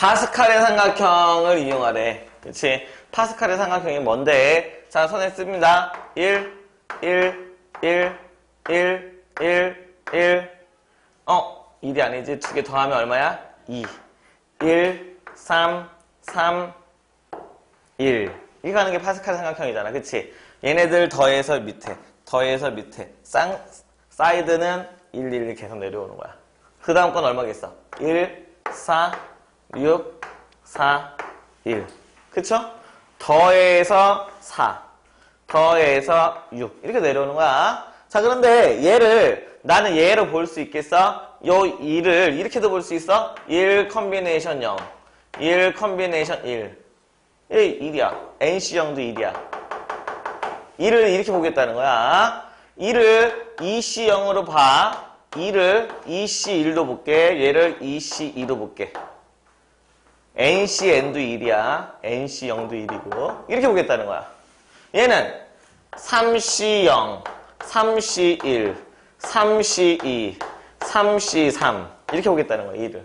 파스칼의 삼각형을 이용하래. 그치? 파스칼의 삼각형이 뭔데? 자, 손에 씁니다. 1, 1, 1, 1, 1, 1. 어, 1이 아니지. 두 개 더하면 얼마야? 2. 1, 3, 3, 1. 이거 하는 게 파스칼 삼각형이잖아. 그치? 얘네들 더해서 밑에, 더해서 밑에. 쌍, 사이드는 1, 1 계속 내려오는 거야. 그 다음 건 얼마겠어? 1, 4, 6, 4, 1. 그쵸? 더해서 4, 더해서 6. 이렇게 내려오는 거야. 자, 그런데 얘를, 나는 얘로 볼 수 있겠어? 요 2를 이렇게도 볼 수 있어? 1 컨비네이션 0, 1 컨비네이션 1. 1, 1이야. NC형도 1이야. 1을 이렇게 보겠다는 거야. 1을 EC0으로 봐. 2를 EC1로 볼게. 얘를 EC2로 볼게. NCN도 1이야. NC0도 1이고. 이렇게 보겠다는 거야. 얘는 3C0, 3C1, 3C2, 3C3 이렇게 보겠다는 거야. 2를.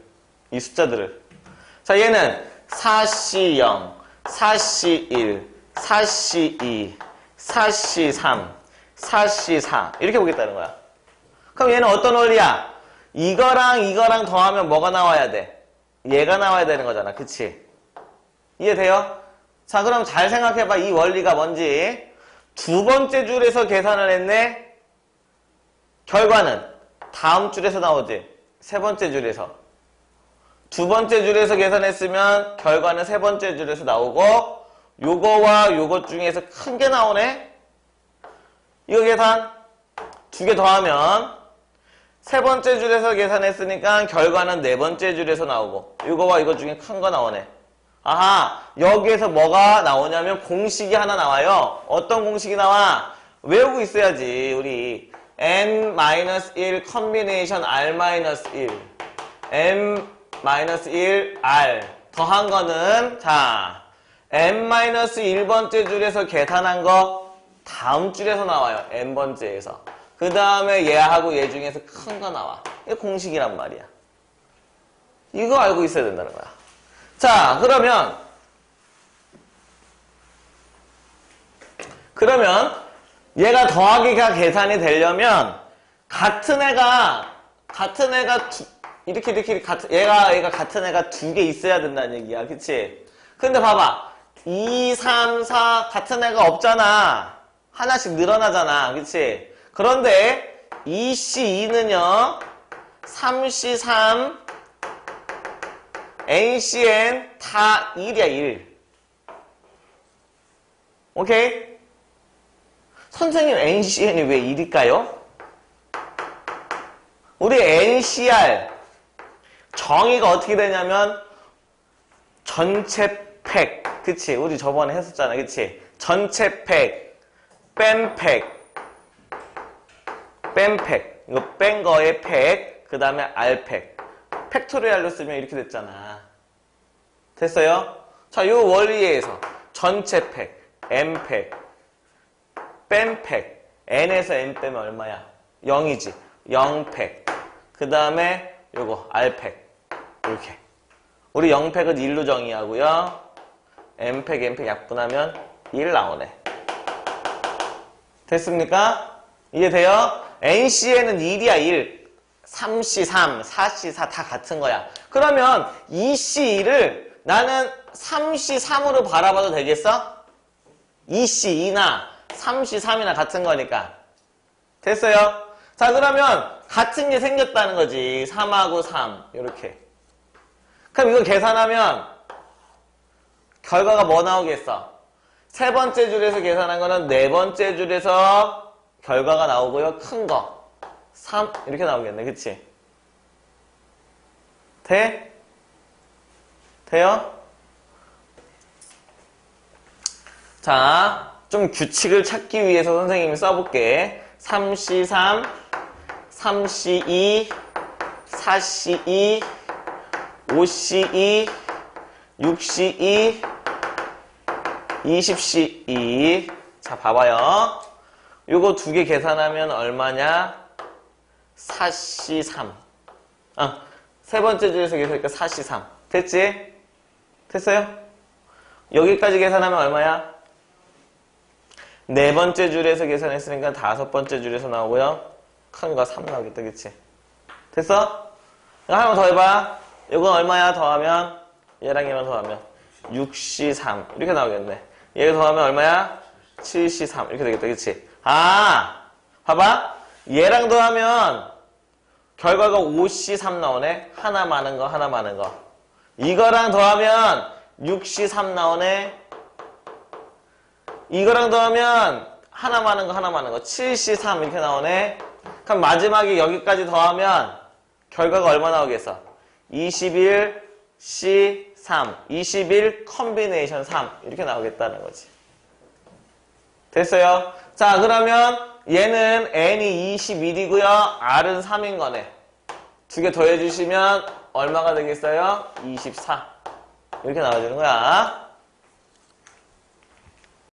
이 숫자들을. 자, 얘는 4C0, 4C1, 4C2, 4C3, 4C4 이렇게 보겠다는 거야. 그럼 얘는 어떤 원리야? 이거랑 이거랑 더하면 뭐가 나와야 돼? 얘가 나와야 되는 거잖아. 그치? 이해돼요? 자 그럼 잘 생각해봐. 이 원리가 뭔지. 두 번째 줄에서 계산을 했네. 결과는 다음 줄에서 나오지. 세 번째 줄에서. 두 번째 줄에서 계산했으면 결과는 세 번째 줄에서 나오고 요거와 요것 중에서 큰 게 나오네. 이거 계산 두 개 더하면 세 번째 줄에서 계산했으니까 결과는 네 번째 줄에서 나오고 이거와 이거 중에 큰 거 나오네. 아하 여기에서 뭐가 나오냐면 공식이 하나 나와요. 어떤 공식이 나와? 외우고 있어야지 우리 n-1 컨비네이션 r-1 m-1 r 더한 거는 자 n-1번째 줄에서 계산한 거 다음 줄에서 나와요. n번째에서. 그 다음에 얘하고 얘 중에서 큰 거 나와. 이게 공식이란 말이야. 이거 알고 있어야 된다는 거야. 자, 그러면 그러면 얘가 더하기가 계산이 되려면 같은 애가 같은 애가 두, 이렇게 이렇게 같은 얘가 얘가 같은 애가 두 개 있어야 된다는 얘기야. 그치? 근데 봐봐. 2, 3, 4 같은 애가 없잖아. 하나씩 늘어나잖아. 그치? 그런데 2C2는요. 3C3, NCN 다 1이야 1. 오케이? 선생님 NCN이 왜 1일까요? 우리 NCR 정의가 어떻게 되냐면 전체 팩 그치 우리 저번에 했었잖아 그치 전체 팩 뺀팩 뺀팩 이거 뺀 거의 팩그 다음에 알팩 팩토리얼로 쓰면 이렇게 됐잖아 됐어요? 자, 요 원리에서 전체 팩, M 팩, 뺀 팩, N에서 N 빼면 얼마야? 0이지. 0팩. 그 다음에 요거 R팩. 이렇게. 우리 0팩은 1로 정의하고요. M팩, N팩 약분하면 1 나오네. 됐습니까? 이해돼요? NC에는 1이야, 1. 3C3, 4C4 다 같은 거야. 그러면 2C2를 나는 3C3으로 바라봐도 되겠어? 2C2나 3C3이나 같은 거니까. 됐어요? 자, 그러면 같은 게 생겼다는 거지. 3하고 3. 이렇게. 그럼 이거 계산하면 결과가 뭐 나오겠어? 세 번째 줄에서 계산한 거는 네 번째 줄에서 결과가 나오고요. 큰 거. 3 이렇게 나오겠네. 그치? 돼? 돼요? 자, 좀 규칙을 찾기 위해서 선생님이 써볼게. 3C3, 3C2, 4C2, 5C2, 6C2, 20C2. 자, 봐봐요. 요거 두 개 계산하면 얼마냐? 4C3. 아, 세 번째 줄에서 계산하니까 4C3. 됐지? 됐어요? 여기까지 계산하면 얼마야? 네 번째 줄에서 계산했으니까 다섯 번째 줄에서 나오고요. 큰 거 3 나오겠다, 그치? 됐어? 하나만 더 해봐. 이건 얼마야? 더하면? 얘랑 얘랑 더하면? 6C3. 이렇게 나오겠네. 얘 더하면 얼마야? 7C3. 이렇게 되겠다, 그치? 아! 봐봐. 얘랑 더하면 결과가 5C3 나오네. 하나 많은 거, 하나 많은 거. 이거랑 더하면 6C3 나오네. 이거랑 더하면 하나 많은 거, 하나 많은 거. 7C3 이렇게 나오네. 그럼 마지막에 여기까지 더하면 결과가 얼마 나오겠어? 21, C3. 21 컨비네이션 3. 이렇게 나오겠다는 거지. 됐어요? 자, 그러면 얘는 n이 21이고요. r은 3인 거네. 두 개 더해주시면 얼마가 되겠어요? 24. 이렇게 나와주는 거야.